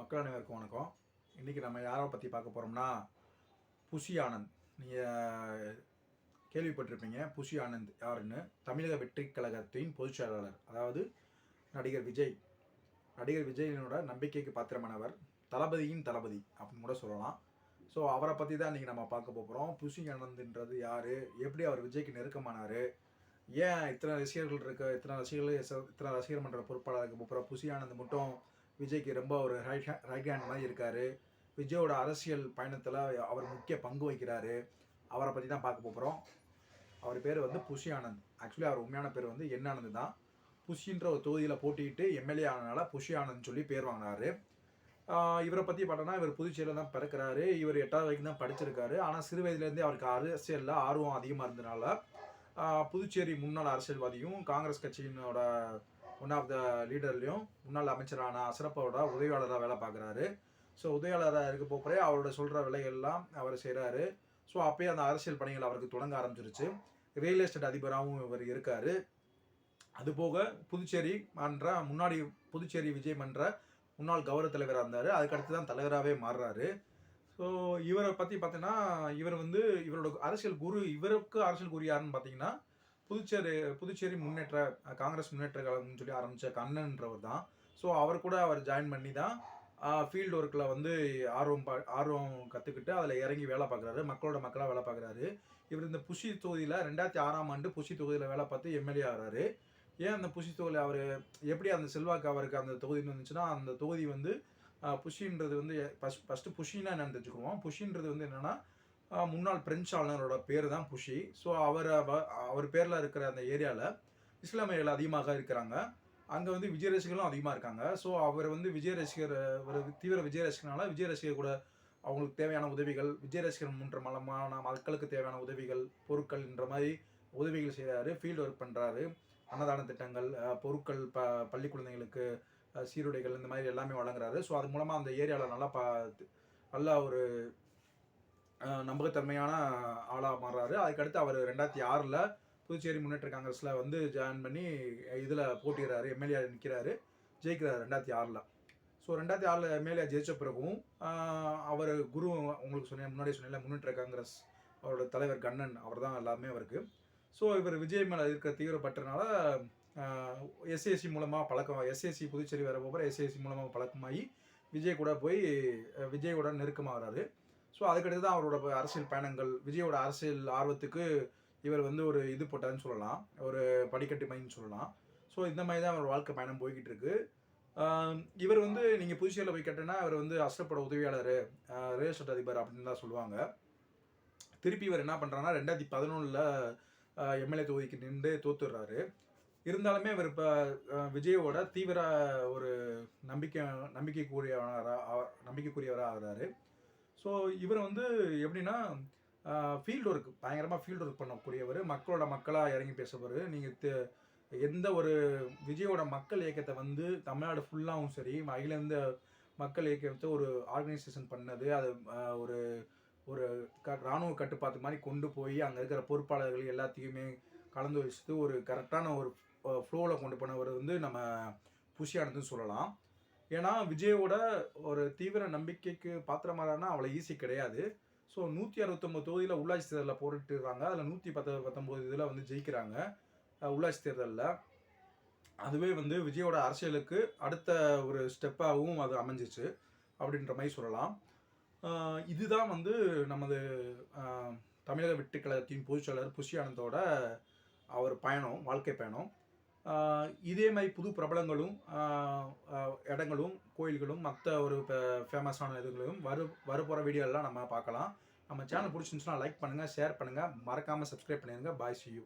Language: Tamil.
மக்கள் அனைவருக்கும் வணக்கம். இன்றைக்கி நம்ம யாரை பற்றி பார்க்க போகிறோம்னா புஷி ஆனந்த். நீங்கள் கேள்விப்பட்டிருப்பீங்க புஷி ஆனந்த் யாருன்னு. தமிழக வெற்றி கழகத்தின் பொதுச் செயலாளர் அதாவது நடிகர் விஜய். நடிகர் விஜயனோட நம்பிக்கைக்கு பாத்திரமானவர் தளபதியின் தளபதி அப்படின்னு கூட சொல்லலாம். ஸோ அவரை பற்றி தான் இன்றைக்கி நம்ம பார்க்க போகிறோம் புஷி ஆனந்த்ன்றது யார்? எப்படி அவர் விஜய்க்கு நெருக்கமானார்? ஏன் இத்தனை ரசிகர்கள் இருக்க இத்தனை ரசிகர்கள் இத்தனை ரசிகர் மன்ற பொறுப்பாளருக்கு போகிற புஷி ஆனந்த் மட்டும் விஜய்க்கு ரொம்ப ஒரு ரைட் ரைட் ஹேண்ட் மாதிரி இருக்காரு. விஜயோட அரசியல் பயணத்தில் அவர் முக்கிய பங்கு வகிக்கிறாரு. அவரை பற்றி தான் பார்க்க போகிறோம் அவர் பேர் வந்து புஷி ஆனந்த். ஆக்சுவலி அவர் உண்மையான பேர் வந்து என்ன ஆனந்த் தான். புஷின்ற ஒரு தொகுதியில் போட்டிட்டு எம்எல்ஏ ஆனதுனால புஷி ஆனந்த் சொல்லி பேர் வாங்கினாரு. இவரை பற்றி பார்த்தோன்னா இவர் புதுச்சேரியில் தான் பிறக்கிறாரு. இவர் எட்டாவது வரைக்கும் தான் படிச்சிருக்காரு. ஆனால் சிறு வயதுலேருந்தே அவருக்கு அரசியலில் ஆர்வம் அதிகமாக இருந்தனால புதுச்சேரி முன்னாள் அரசியல்வாதியும் காங்கிரஸ் கட்சியினோட ஒன் ஆஃப் த லீடர்லையும் முன்னாள் அமைச்சரான அசரப்போட உதவியாளராக வேலை பார்க்குறாரு. ஸோ உதவியாளராக இருக்க போகிறே அவரோட சொல்கிற வேலைகள்லாம் அவர் செய்கிறாரு ஸோ அப்பயே அந்த அரசியல் பணிகள் அவருக்கு தொடங்க ஆரம்பிச்சிருச்சு. ரியல் எஸ்டேட் அதிபராகவும் இவர் இருக்கார். அதுபோக புதுச்சேரி மன்ற முன்னாடி புதுச்சேரி விஜய் மன்ற முன்னாள் கௌரவ தலைவராக இருந்தார். அதுக்கடுத்து தான் தலைவராகவே மாறுறாரு. ஸோ இவரை பற்றி பார்த்தீங்கன்னா இவர் வந்து இவரோட அரசியல் குரு இவருக்கு அரசியல் குரு யாருன்னு பார்த்தீங்கன்னா புதுச்சேரி புதுச்சேரி முன்னேற்ற காங்கிரஸ் முன்னேற்ற கழகம்னு சொல்லி ஆரம்பித்த கண்ணன்றவர் தான். ஸோ அவர் கூட அவர் ஜாயின் பண்ணி தான் ஃபீல்டு ஒர்க்கில் வந்து ஆர்வம் பா ஆர்வம் கற்றுக்கிட்டு அதில் இறங்கி வேலை பார்க்குறாரு. மக்களோட மக்களாக வேலை பார்க்குறாரு. இவர் இந்த புஷி தொகுதியில் ரெண்டாயிரத்தி ஆறாம் ஆண்டு புஷி தொகுதியில் வேலை பார்த்து எம்எல்ஏ ஆகிறாரு. ஏன் அந்த புஷி தொகுதியில் அவர் எப்படி அந்த செல்வாக்கு அவருக்கு அந்த தொகுதி வந்துச்சுன்னா அந்த தொகுதி வந்து புஷின்றது வந்து ஃபஸ்ட் ஃபஸ்ட்டு புஷின்னா என்னென்னு தெரிஞ்சுக்குவோம். புஷின்றது வந்து என்னென்னா முன்னாள் பிரெஞ்சு ஆளுநரோட பேர் தான் புஷி. ஸோ அவர் அவர் பேரில் இருக்கிற அந்த ஏரியாவில் இஸ்லாமியர்கள் அதிகமாக இருக்கிறாங்க. அங்கே வந்து விஜய் ரசிகர்களும் அதிகமாக இருக்காங்க. ஸோ அவர் வந்து விஜய் ரசிகர் ஒரு தீவிர விஜய் ரசிகர்னால விஜய் ரசிகர் கூட அவங்களுக்கு தேவையான உதவிகள் விஜய் ரசிகர் முன்ற மலமான மக்களுக்கு தேவையான உதவிகள் பொருட்கள் என்ற மாதிரி உதவிகள் செய்கிறாரு ஃபீல்டு ஒர்க் பண்ணுறாரு அன்னதான திட்டங்கள் பொருட்கள் ப பள்ளி குழந்தைங்களுக்கு சீருடைகள் இந்த மாதிரி எல்லாமே வழங்குறாரு. ஸோ அது மூலமாக அந்த ஏரியாவில் நல்லா பா நல்லா ஒரு நம்பகத்தன்மையான ஆளாக மாறுறாரு. அதுக்கடுத்து அவர் ரெண்டாயிரத்தி ஆறில் புதுச்சேரி முன்னேற்ற காங்கிரஸில் வந்து ஜாயின் பண்ணி இதில் போட்டிடுறாரு எம்எல்ஏ நிற்கிறாரு ஜெயிக்கிறார் ரெண்டாயிரத்தி ஆறில். ஸோ ரெண்டாயிரத்தி ஆறில் எம்எல்ஏ ஜெயிச்ச பிறகும் அவர் குரு உங்களுக்கு சொன்னேன் முன்னாடி சொன்னேன் முன்னேற்ற காங்கிரஸ் அவரோட தலைவர் கண்ணன் அவர் தான் எல்லாமே அவருக்கு. ஸோ இவர் விஜய் மேலே இருக்கிற தீவிரப்பட்டனால எஸ்ஏசி மூலமாக பழக்கம் எஸ்ஏசி புதுச்சேரி வர போகிற எஸ்ஏசி மூலமாக பழக்கமாகி விஜய் கூட போய் விஜய் கூட நெருக்கமாகிறாரு. ஸோ அதுக்கடுத்து தான் அவரோட அரசியல் பயணங்கள். விஜயோட அரசியல் ஆர்வத்துக்கு இவர் வந்து ஒரு இது போட்டாருன்னு சொல்லலாம். ஒரு படிக்கட்டு மைன்னு சொல்லலாம். ஸோ இந்த மாதிரி தான் அவர் வாழ்க்கை பயணம் போய்கிட்டு இருக்கு இவர் வந்து நீங்கள் புதுச்சேரியில் போய் கேட்டேன்னா அவர் வந்து அஸ்ரப்போட உதவியாளர் ரியல் எஸ்டேட் அதிபர் அப்படின்னு தான் சொல்லுவாங்க. திருப்பி இவர் என்ன பண்ணுறாங்கன்னா ரெண்டாயிரத்தி பதினொன்றில் எம்எல்ஏ தொகுதிக்கு நின்று தோத்துடுறாரு. இருந்தாலுமே இவர் இப்போ விஜயோட தீவிர ஒரு நம்பிக்கை நம்பிக்கைக்குரியவராக நம்பிக்கைக்குரியவராக ஆகிறாரு. ஸோ இவர் வந்து எப்படின்னா ஃபீல்டு ஒர்க் பயங்கரமாக ஃபீல்டு ஒர்க் பண்ணக்கூடியவர். மக்களோட மக்களாக இறங்கி பேசுபவர். நீங்கள் எந்த ஒரு விஜயோட மக்கள் இயக்கத்தை வந்து தமிழ்நாடு ஃபுல்லாகவும் சரி அகில மக்கள் இயக்கத்தை ஒரு ஆர்கனைசேஷன் பண்ணது அது ஒரு ஒரு க இராணுவ கட்டுப்பாட்டு மாதிரி கொண்டு போய் அங்கே இருக்கிற பொறுப்பாளர்கள் எல்லாத்தையுமே கலந்து வச்சுட்டு ஒரு கரெக்டான ஒரு ஃப்ளோவில் கொண்டு போனவர் வந்து நம்ம புஷியானதுன்னு சொல்லலாம். ஏன்னா விஜயோட ஒரு தீவிர நம்பிக்கைக்கு பாத்திரமாறானா அவ்வளோ ஈஸி கிடையாது. ஸோ நூற்றி அறுபத்தொம்பது தொகுதியில் உள்ளாட்சி தேர்தலில் போட்டுருக்காங்க அதில் நூற்றி பத்து பத்தொம்போது இதில் வந்து ஜெயிக்கிறாங்க. உள்ளாட்சி தேர்தலில். அதுவே வந்து விஜயோட அரசியலுக்கு அடுத்த ஒரு ஸ்டெப்பாகவும் அது அமைஞ்சிச்சு அப்படின்ற மாதிரி சொல்லலாம். இதுதான் வந்து நமது தமிழக வெட்டுக்கழகத்தின் கழகத்தின் பொதுச்செயலர் புஷி ஆனந்தோட அவர் பயணம் வாழ்க்கை பயணம். இதே மாதிரி புது பிரபலங்களும் இடங்களும் கோயில்களும் மற்ற ஒரு ஃபேமஸான இதுகளையும் வரு வரப்போகிற வீடியோலாம் நம்ம பார்க்கலாம். நம்ம சேனல் பிடிச்சிருந்துச்சுன்னா லைக் பண்ணுங்கள் ஷேர் பண்ணுங்கள் மறக்காமல் சப்ஸ்கிரைப் பண்ணிடுங்க பாய் சி யூ